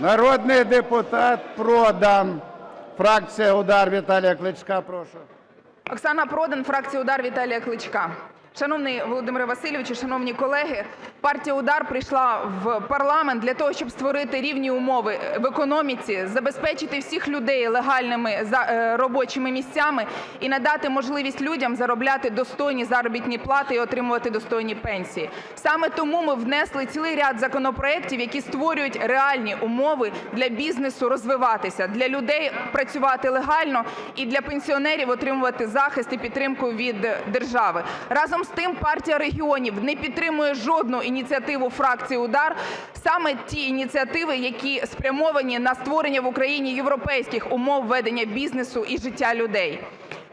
Народний депутат Продан. Фракція «Удар» Віталія Кличка, прошу. Оксана Продан, фракція «Удар» Віталія Кличка. Шановний Володимире Васильовичу, шановні колеги, партія «Удар» прийшла в парламент для того, щоб створити рівні умови в економіці, забезпечити всіх людей легальними е, робочими місцями і надати можливість людям заробляти достойні заробітні плати і отримувати достойні пенсії. Саме тому ми внесли цілий ряд законопроектів, які створюють реальні умови для бізнесу розвиватися, для людей працювати легально і для пенсіонерів отримувати захист і підтримку від держави. Разом з тим, партія регіонів не підтримує жодну ініціативу фракції "Удар", саме ті ініціативи, які спрямовані на створення в Україні європейських умов ведення бізнесу і життя людей.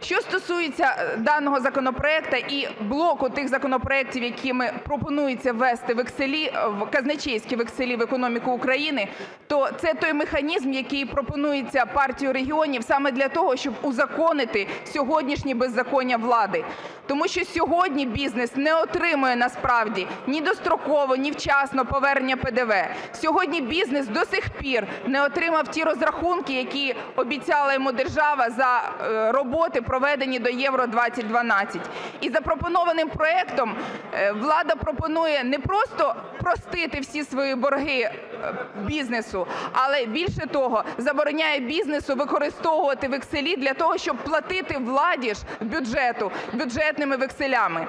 Що стосується е, даного законопроекту і блоку тих законопроектів, якими пропонується ввести векселі, е, в казначейські векселі в економіку України, то це той механізм, який пропонується партією регіонів саме для того, щоб узаконити сьогоднішнє беззаконня влади. Тому що сьогодні бізнес не отримує насправді ні достроково, ні вчасно повернення ПДВ. Сьогодні бізнес до сих пір не отримав ті розрахунки, які обіцяла йому держава за е, роботи, проведені до Євро-2012. І запропонованим проектом е, влада пропонує не просто простити всі свої борги е, бізнесу, але більше того, забороняє бізнесу використовувати векселі для того, щоб платити владі ж бюджету бюджетними векселями.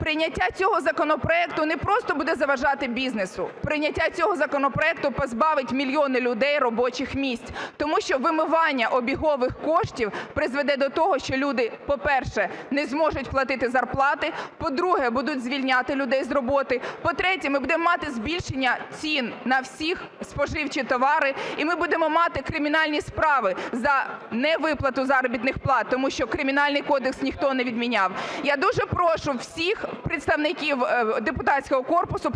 Прийняття цього законопроекту не просто буде заважати бізнесу, прийняття цього законопроекту позбавить мільйони людей робочих місць, тому що вимивання обігових коштів призведе до того, що люди, по-перше, не зможуть платити зарплати, по-друге, будуть звільняти людей з роботи, по-третє, ми будемо мати збільшення цін на всіх споживчі товари, і ми будемо мати кримінальні справи за невиплату заробітних плат, тому що Кримінальний кодекс ніхто не відміняв. Я дуже прошу всіх представників е, депутатського корпусу